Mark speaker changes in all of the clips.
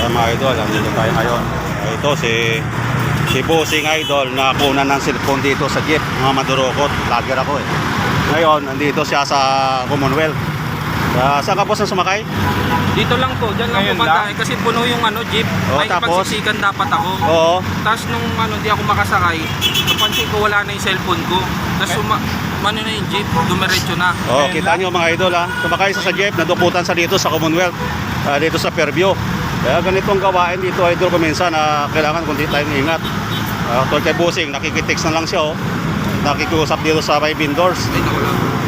Speaker 1: Ayan mga idol, andito tayo ngayon. Ito si si Bossing Idol na kunan ng cellphone dito sa jeep. Mga madurokot, lager ako eh. Ngayon, andito siya sa Commonwealth. Uh, saan ka boss na sumakay?
Speaker 2: Dito lang po, dyan lang
Speaker 3: Ngayon lang?
Speaker 2: Eh, kasi puno yung ano, jeep.
Speaker 1: Oh,
Speaker 2: May
Speaker 1: tapos?
Speaker 2: pagsisikan dapat ako.
Speaker 1: Oo.
Speaker 2: Tapos nung ano, di ako makasakay, napansin ko wala na yung cellphone ko. Tapos suma, ano na yung jeep, dumiretso na.
Speaker 1: Oh,
Speaker 3: Ngayon
Speaker 1: kita
Speaker 3: lang.
Speaker 1: nyo mga idol ha. Sumakay sa sa jeep, nadukutan sa dito sa Commonwealth. ah, dito sa Fairview. Kaya ganitong gawain dito idol kuminsan na kailangan kundi tayong ingat. Uh, kay Bossing, nakikitext na lang siya oh. Nakikiusap dito sa may vendors.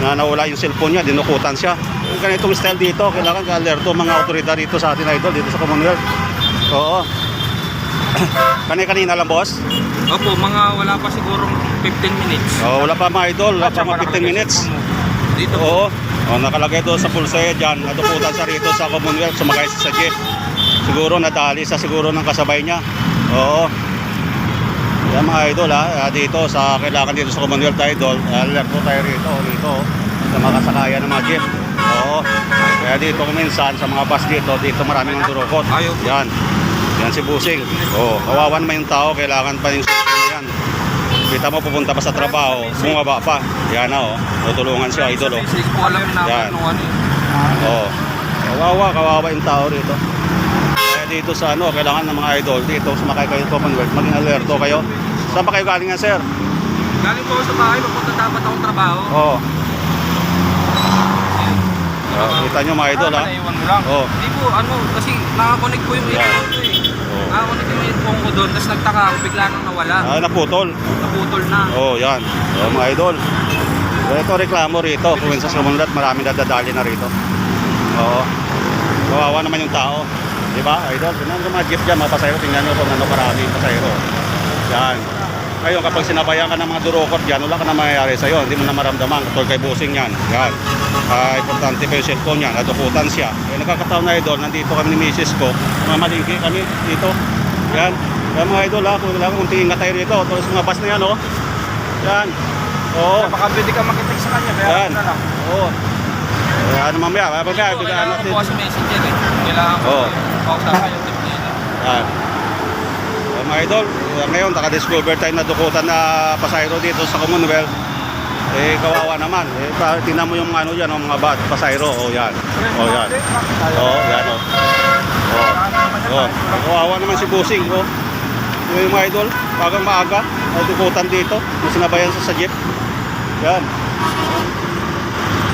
Speaker 1: Na nawala yung cellphone niya, dinukutan siya. Ganitong style dito, kailangan ka-alerto mga otoridad dito sa atin idol, dito sa Commonwealth. Oo. Kani-kanina lang boss?
Speaker 2: Opo, mga wala pa sigurong 15 minutes.
Speaker 1: Oo, wala pa mga idol, wala pa mga 15 minutes.
Speaker 2: Dito.
Speaker 1: Oo. Oh, nakalagay doon sa pulsaya dyan, natukutan siya rito sa Commonwealth, sumakay sa jeep. Siguro nadali sa siguro ng kasabay niya. Oo. Yan mga idol ha, Ah, dito sa kailangan dito sa Commonwealth idol, alert po tayo rito, dito sa mga kasakayan ng mga jeep. Oo. Kaya dito kuminsan sa mga bus dito, dito maraming ang durukot. Yan. Yan si Busing. Oo, kawawa naman yung tao, kailangan pa yung yan. Kita mo pupunta pa sa trabaho, bumaba pa. Yan na oh, tutulungan siya idol oh. Yan.
Speaker 2: ano.
Speaker 1: Oo. Kawawa, kawawa yung tao rito. Dito sa ano, kailangan ng mga idol dito, sumakay kayo sa Commonwealth, maging alerto kayo. Saan pa kayo galing nga, sir?
Speaker 2: Galing po ako sa bahay, papunta dapat akong trabaho.
Speaker 1: Oo. Oh, kita nyo mga idol ha.
Speaker 3: Naiwan mo lang.
Speaker 1: Oo.
Speaker 2: Hindi po, ano, kasi nakakonect po yung
Speaker 1: Yan.
Speaker 2: earphone ko eh.
Speaker 1: Oo.
Speaker 2: Nakakonect yung earphone ko doon, tapos nagtaka ako, bigla nang nawala.
Speaker 1: Ah, naputol.
Speaker 2: Naputol na.
Speaker 1: Oh, yan. Oh, mga idol. So, ito reklamo rito. Kung sa Sumunod, maraming dadadali na rito. Oo. Kawawa naman yung tao. Di ba, idol? Tingnan mo mga jeep dyan, mga pasayro. Tingnan nyo kung ano karami yung pasayro. Yan. Ngayon, kapag sinabayan ka ng mga durokot dyan, wala ka na mangyayari sa'yo. Hindi mo na maramdaman. Katol kay Busing yan. Yan. Ah, importante pa yung cellphone yan. Natukutan siya. Eh, nagkakataon na idol, nandito kami ni misis ko. Mamalingki kami dito. Yan. Yan mga idol ha, kung kailangan kung tingin tayo rito. Tapos mga bus na yan oh. Yan. Oo.
Speaker 3: Baka pwede ka makitik sa kanya, kaya
Speaker 1: Yan.
Speaker 3: ano na lang.
Speaker 1: Oo. Kaya ano mamaya, mamaya, biglaan
Speaker 2: kailangan ko messenger eh. Kailangan ko
Speaker 1: Oo.
Speaker 2: pausapan yung tip nila.
Speaker 1: Yan. So, mga idol, uh, ngayon naka-discover tayo na dukutan na pasayro dito sa Commonwealth. Eh, kawawa naman. Eh, tingnan mo yung ano dyan, oh, mga bat, pasayro. Oh, yan. Oh, yan. Oh, yan, oh. Oh. Oh. Kawawa naman si Busing, oh. Yung mga idol, bagang maaga, dukutan dito. Sinabayan sa sa jeep. Yan.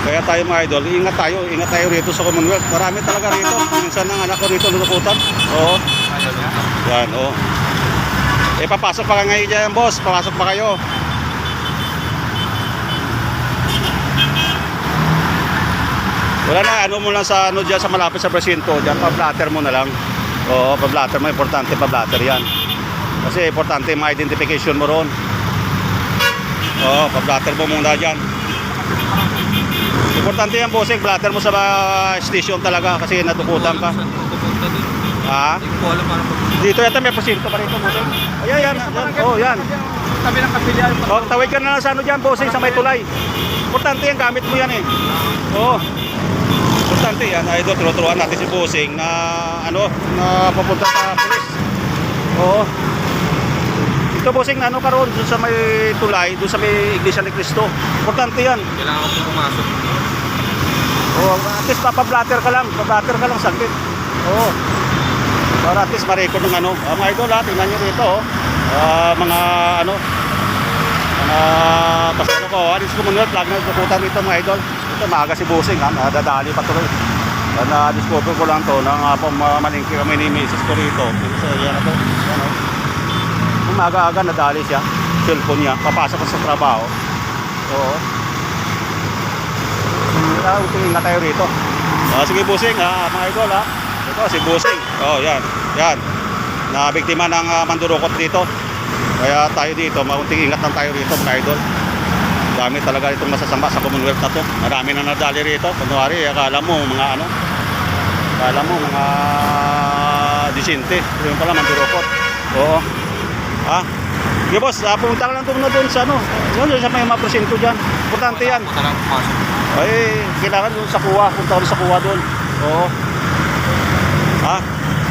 Speaker 1: Kaya tayo mga idol, ingat tayo, ingat tayo rito sa Commonwealth. Marami talaga rito. Minsan ang anak ko rito nadukutan. Oo.
Speaker 3: Ayaw niya.
Speaker 1: Yan, oh. Eh, papasok pa ka ngayon dyan, boss. Papasok pa kayo. Wala na, ano mo lang sa, ano dyan, sa malapit sa presinto. Dyan, pa-blatter mo na lang. Oo, pa-blatter mo. Importante pa-blatter yan. Kasi importante yung identification mo ron. Oo, pa-blatter mo muna dyan. Importante yan, bossing. Blatter mo sa ah, station talaga kasi natukutan ka. Ha? Dito yata may presinto pa rito, bossing. Ayan, yan. yan. Oh, yan.
Speaker 3: Tabi ng kapilya.
Speaker 1: Oh, tawid ka na lang sa ano dyan, bossing, sa may tulay. Importante yan, gamit mo yan eh. Oo. Importante yan, idol, tinuturuan natin si bossing na ano, na papunta sa pulis. Oo. Ito bossing, ano ka ron, doon sa may tulay, doon sa may Iglesia ni Cristo. Importante yan.
Speaker 2: Kailangan ko pumasok.
Speaker 1: Oo, at least papablatter ka lang, papablatter ka lang saglit. Oo. Para at least ma-record ng ano. Ah, mga idol ha, tingnan nyo dito oh. Ah, mga ano, mga pasano ko. Alis ko muna, lagi na pupunta rito mga idol. Ito maaga si Busing ha, nadadali pa tuloy. Ah, Na-discover ko lang to na nga po ma- malingki kami ni Mrs. ko rito. So, yan na to. Yan oh. Umaga-aga nadali siya. Cellphone niya, papasok sa trabaho. Oo. Ah, tingin na tayo rito. Ah, sige Busing, ha, mga idol ha. Ito si Busing. Oh, yan. Yan. Na biktima ng ah, mandurukot dito. Kaya tayo dito, maunting ingat lang tayo rito, mga idol. Dami talaga itong masasama sa Commonwealth na to. Marami na nadali rito. Kunwari, akala mo mga ano, akala mo mga disinte. Yung pala, mandurukot. Oo. Ha? Sige boss, ah, pumunta lang doon na doon sa ano. Doon sa may mga presinto dyan. Importante yan.
Speaker 2: Punta lang pumasok.
Speaker 1: Ay, kailangan doon sa kuwa. Punta doon sa kuwa doon. Oo. Ha?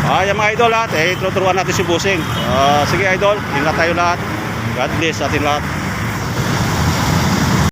Speaker 1: Ah, yung mga idol lahat, eh, tuturuan natin si Busing. Ah, sige idol, ingat tayo lahat. God bless atin lahat.